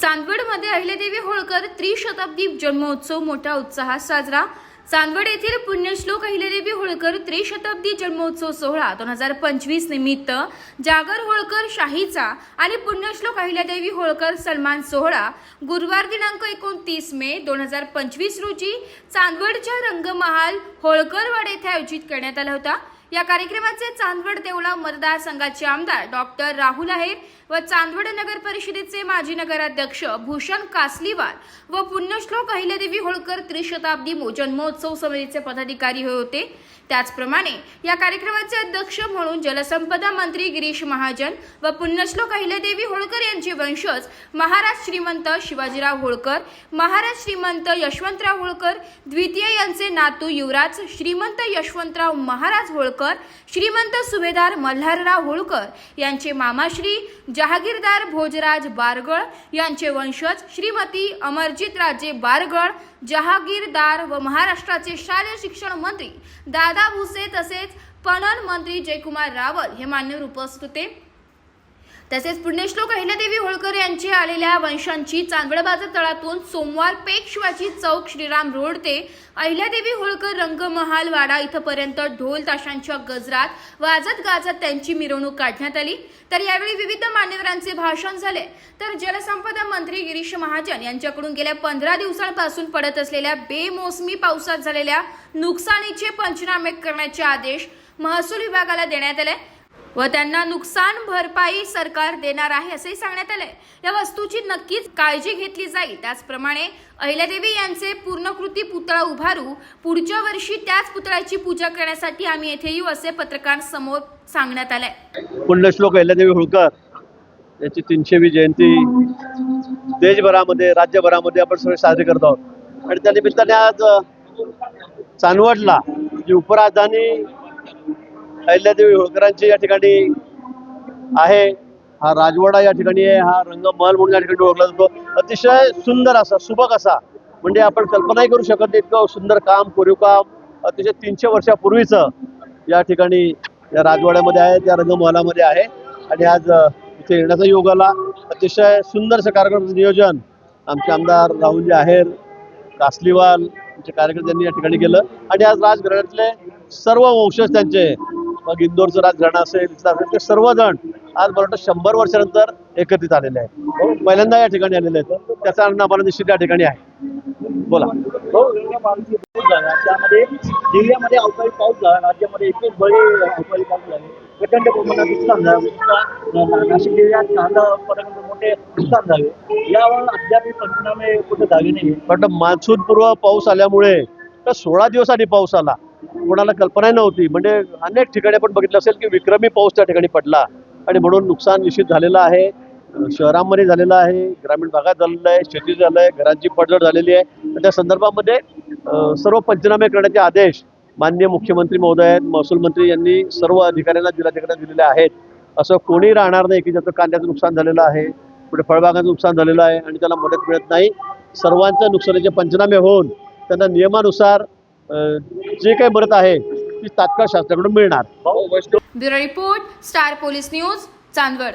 चांदवडमध्ये अहिल्यादेवी होळकर त्रिशताब्दी जन्मोत्सव मोठ्या उत्साहात साजरा. चांदवड येथील पुण्यश्लोक अहिल्यादेवी होळकर त्रिशताब्दी जन्मोत्सव सोहळा दोन हजार पंचवीस निमित्त जागर होळकर शाहीचा आणि पुण्यश्लोक अहिल्यादेवी होळकर सन्मान सोहळा गुरुवार दिनांक एकोणतीस मे दोन हजार पंचवीस रोजी चांदवडच्या रंगमहाल होळकरवाड येथे आयोजित करण्यात आला होता. या कार्यक्रमाचे चांदवड देवळा मतदारसंघाचे आमदार डॉक्टर राहुल आहेर व चांदवड नगर परिषदेचे माजी नगराध्यक्ष भूषण कासलीवार व पुण्यश्लोक अहिल्यादेवी होळकर त्रिशताब्दी जन्मोत्सव समितीचे पदाधिकारी हे होते. त्याचप्रमाणे या कार्यक्रमाचे अध्यक्ष म्हणून जलसंपदा मंत्री गिरीश महाजन व पुण्यश्लोक अहिल्यादेवी होळकर यांचे वंशज महाराज श्रीमंत शिवाजीराव होळकर महाराज श्रीमंत यशवंतराव होळकर द्वितीय यांचे नातू युवराज श्रीमंत यशवंतराव महाराज होळकर श्रीमंत सुभेदार मल्हारराव होळकर यांचे मामाश्री जहागीरदार भोजराज बारगळ यांचे वंशज श्रीमती अमरजितराजे बारगळ जहागीरदार व महाराष्ट्राचे शालेय शिक्षण मंत्री दादा भुसे तसेच पणन मंत्री जयकुमार रावल हे मान्यवर उपस्थित होते. तसेच पुण्यश्लोक अहिल्यादेवी होळकर यांची आलेल्या वंशांची चांदवड तळातून सोमवार पेक शिवाजी चौक श्रीराम रोड ते अहिल्यादेवी होळकर रंगमहाल वाडा इथपर्यंत ढोल ताशांच्या गजरात वाजत गाजत त्यांची मिरवणूक काढण्यात आली. तर यावेळी विविध मान्यवरांचे भाषण झाले. तर जलसंपदा मंत्री गिरीश महाजन यांच्याकडून गेल्या पंधरा दिवसांपासून पडत असलेल्या बेमोसमी पावसात झालेल्या नुकसानीचे पंचनामे करण्याचे आदेश महसूल विभागाला देण्यात आले. व त्यांना नुकसान भरपाई सरकार देणार आहे असेही सांगण्यात आले या वस्तूची नक्कीच काळजी घेतली जाईल. त्याचप्रमाणे अहिल्यादेवी यांचे पूर्णकृती पुतळा उभारू पुढच्या वर्षी त्याच पुतळ्याची पूजा करण्यासाठी आम्ही येथे येऊ असे पत्रकारांसमोर सांगण्यात आले पुण्यश्लोक अहिल्यादेवी होळकर यांची तीनशेवी जयंती देशभरामध्ये राज्यभरामध्ये आपण सगळे साजरे करत आहोत. आणि त्या निमित्ताने आज चांदवडला जी उपराजधानी अहिल्यादेवी होळकरांची या ठिकाणी आहे. हा राजवाडा या ठिकाणी आहे. हा रंगमहल म्हणून या ठिकाणी ओळखला जातो. अतिशय सुंदर असा सुबक असा. म्हणजे आपण कल्पनाही करू शकत नाही इतकं सुंदर काम कोरीव काम अतिशय तीनशे वर्षापूर्वीचं या ठिकाणी या राजवाड्यामध्ये आहे त्या रंगमहलामध्ये आहे. आणि आज इथे येण्याचा योग आला. अतिशय सुंदरसं कार्यक्रमाचं नियोजन. आमचे आमदार राहुलजी आहेर कासलीवाल यांचे कार्यकर्त्यांनी या ठिकाणी केलं. आणि आज राजघराण्यातले सर्व वंशज त्यांचे मग इंदोरचं राजघराणं असेल असेल ते सर्वजण आज मला वाटतं शंभर वर्षानंतर एकत्रित आलेले आहेत. पहिल्यांदा या ठिकाणी आलेले आहेत. त्याचा आनंद आम्हाला निश्चित या ठिकाणी आहे. बोला. हो त्यामध्ये जिल्ह्यामध्ये अवकाळी पाऊस झाला. राज्यामध्ये एकच बळे अवकाळी पाऊस झाले. प्रचंड प्रमाणात नुकसान झालं. नाशिक जिल्ह्यात कांदा उत्पादनाचे मोठे नुकसान झाले. यावर अद्याप पंचनामे कुठे झाले नाही पण मान्सूनपूर्व पाऊस आल्यामुळे तर सोळा दिवस आधी पाऊस आला. कोणाला कल्पनाही नव्हती. म्हणजे अनेक ठिकाणी आपण बघितलं असेल की विक्रमी पाऊस त्या ठिकाणी पडला. आणि म्हणून नुकसान निश्चित झालेलं आहे. शहरांमध्ये झालेलं आहे ग्रामीण भागात झालेलं आहे शेती झालं आहे घरांची पडझड झालेली आहे. त्या संदर्भामध्ये सर्व पंचनामे करण्याचे आदेश माननीय मुख्यमंत्री महोदय आहेत महसूल मंत्री यांनी सर्व अधिकाऱ्यांना जिल्हाधिकाऱ्यांना दिलेले आहेत. असं कोणी राहणार नाही की ज्याचं कांद्याचं नुकसान झालेलं आहे पुढे फळबागाचं नुकसान झालेलं आहे आणि त्याला मदत मिळत नाही. सर्वांच्या नुकसानीचे पंचनामे होऊन त्यांना नियमानुसार जे काही मदत आहे ती तात्काळ शासनाकडून मिळणार. Bureau report star police news Chandwad.